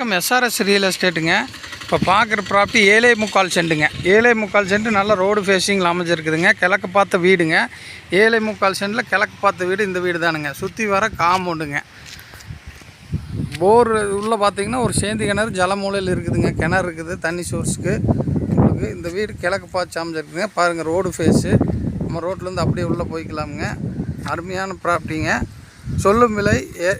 வணக்கம். SRS real எஸ்டேட்டுங்க இப்போ பார்க்குற ப்ராப்பர்ட்டி ஏழே முக்கால் சென்ட்டுங்க. ஏழை முக்கால் சென்ட் நல்ல ரோடு ஃபேஸிங்கில் அமைஞ்சிருக்குதுங்க. கிழக்கு பார்த்த வீடுங்க. ஏழை முக்கால் சென்ட்டில் கிழக்கு பார்த்த வீடு இந்த வீடு தானுங்க. சுற்றி வர காம்பவுண்டுங்க போர் உள்ளே பார்த்தீங்கன்னா ஒரு சேந்தி கிணறு ஜலமூலையில் இருக்குதுங்க. கிணறு இருக்குது தண்ணி சோர்ஸுக்கு உங்களுக்கு இந்த வீடு கிழக்கு பார்த்து அமைஞ்சிருக்குதுங்க. பாருங்கள் ரோடு ஃபேஸு நம்ம ரோட்லேருந்து அப்படியே உள்ளே போய்க்கலாமுங்க. அருமையான ப்ராப்பர்ட்டிங்க சொல்லும் விலை ஏ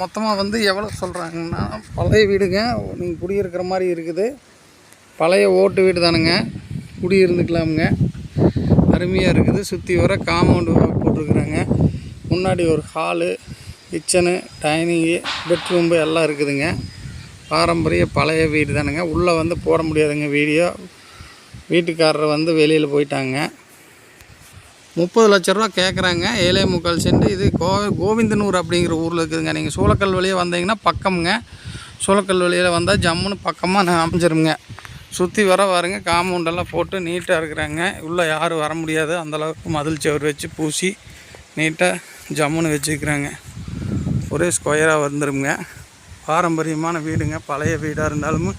மொத்தமாக வந்து எவ்வளோ சொல்கிறாங்கன்னா பழைய வீடுங்க நீங்கள் குடியிருக்கிற மாதிரி இருக்குது. பழைய ஓட்டு வீடு தானுங்க. குடியிருந்துக்கலாமுங்க. அருமையாக இருக்குது. சுற்றி வர காம்பவுண்டு போட்டிருக்குறாங்க. முன்னாடி ஒரு ஹாலு கிச்சனு டைனிங்கு பெட்ரூம்பு எல்லாம் இருக்குதுங்க. பாரம்பரிய பழைய வீடு தானுங்க. உள்ளே வந்து போட முடியாதுங்க வீடியோ. வீட்டுக்காரர் வந்து வெளியில் போயிட்டாங்க. முப்பது லட்ச ரூபா கேட்குறாங்க ஏழே முக்கால் சென்ட். இது கோ கோவிந்தனூர் அப்படிங்கிற ஊரில் இருக்குதுங்க. நீங்கள் சூளக்கல் வழியே வந்தீங்கன்னா பக்கம்ங்க. சூளக்கல் வழியில் வந்தால் ஜம்முன்னு பக்கமாக நான் அமைஞ்சிருங்க. சுற்றி வர பாருங்க. காம்பவுண்டெல்லாம் போட்டு நீட்டாக இருக்கிறாங்க. உள்ளே யாரும் வர முடியாது. அந்தளவுக்கு மதில் சவர் வச்சு பூசி நீட்டாக ஜம்முன்னு வச்சுக்கிறாங்க. ஒரே ஸ்கொயராக வந்துருங்க. பாரம்பரியமான வீடுங்க. பழைய வீடாக இருந்தாலும்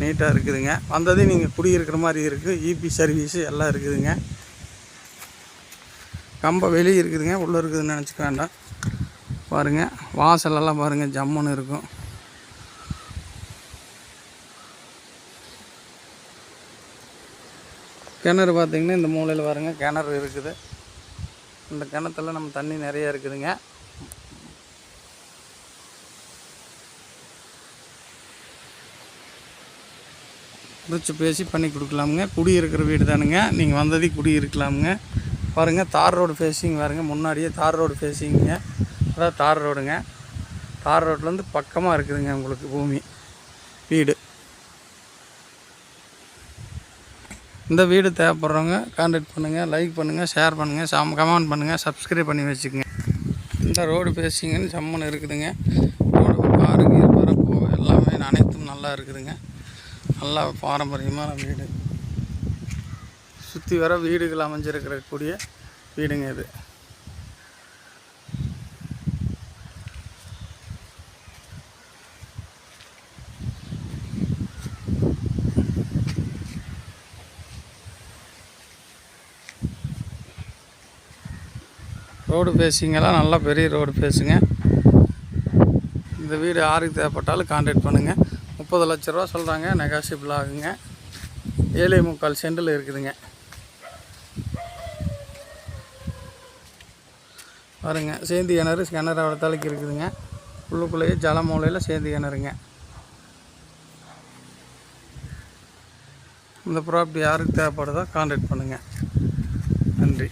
நீட்டாக இருக்குதுங்க. வந்ததே நீங்கள் குடியிருக்கிற மாதிரி இருக்குது இபி சர்வீஸு எல்லாம் இருக்குதுங்க. கம்பம் வெளியே இருக்குதுங்க உள்ளே இருக்குதுன்னு நினச்சிக்க வேண்டாம். பாருங்கள் வாசலெல்லாம் பாருங்கள் ஜம்முன்னு இருக்கும். கிணறு பார்த்திங்கன்னா இந்த மூலையில் பாருங்கள் கிணறு இருக்குது. இந்த கிணத்துல நம்ம தண்ணி நிறைய இருக்குதுங்க. குறித்து பேசி பண்ணி கொடுக்கலாமுங்க. குடி இருக்கிற வீடு தானுங்க. நீங்கள் வந்ததே குடி இருக்கலாமுங்க பாருங்கள் தார் ரோடு ஃபேஸிங் பாருங்கள் முன்னாடியே தார் ரோடு ஃபேஸிங்க அதாவது தார் ரோடுங்க. தார் ரோட்லேருந்து பக்கமாக இருக்குதுங்க உங்களுக்கு பூமி வீடு. இந்த வீடு தேவைப்படுறவங்க கான்டாக்ட் பண்ணுங்கள் லைக் பண்ணுங்கள் ஷேர் பண்ணுங்கள் சம் கமெண்ட் பண்ணுங்கள் சப்ஸ்கிரைப் பண்ணி வச்சுக்கோங்க. இந்த ரோடு ஃபேஸிங்கன்னு சம்மன் இருக்குதுங்க. ரோடு பாருங்க வரப்போ எல்லாமே அனைத்தும் நல்லா இருக்குதுங்க. நல்லா பாரம்பரியமான வீடு. சுற்றி வர வீடுகள் அமைஞ்சிருக்கக்கூடிய வீடுங்க இது. ரோடு பேசிங்கெல்லாம் நல்லா பெரிய ரோடு பேசுங்க. இந்த வீடு யாருக்கு தேவைப்பட்டாலும் கான்டாக்ட் பண்ணுங்கள் முப்பது லட்ச ரூபா சொல்கிறாங்க நெகாசிபிள் ஆகுங்க. ஏழை முக்கால் சென்டில் இருக்குதுங்க. பாருங்க சேந்தி கிணறு கிணறு வளர்த்தாலுக்கு இருக்குதுங்க. உள்ளுக்குள்ளேயே ஜல மூலையில் சேந்தி கிணறுங்க. இந்த ப்ராப்பர்ட்டி யாருக்கு தேவைப்படுதோ கான்டாக்ட் பண்ணுங்கள் நன்றி.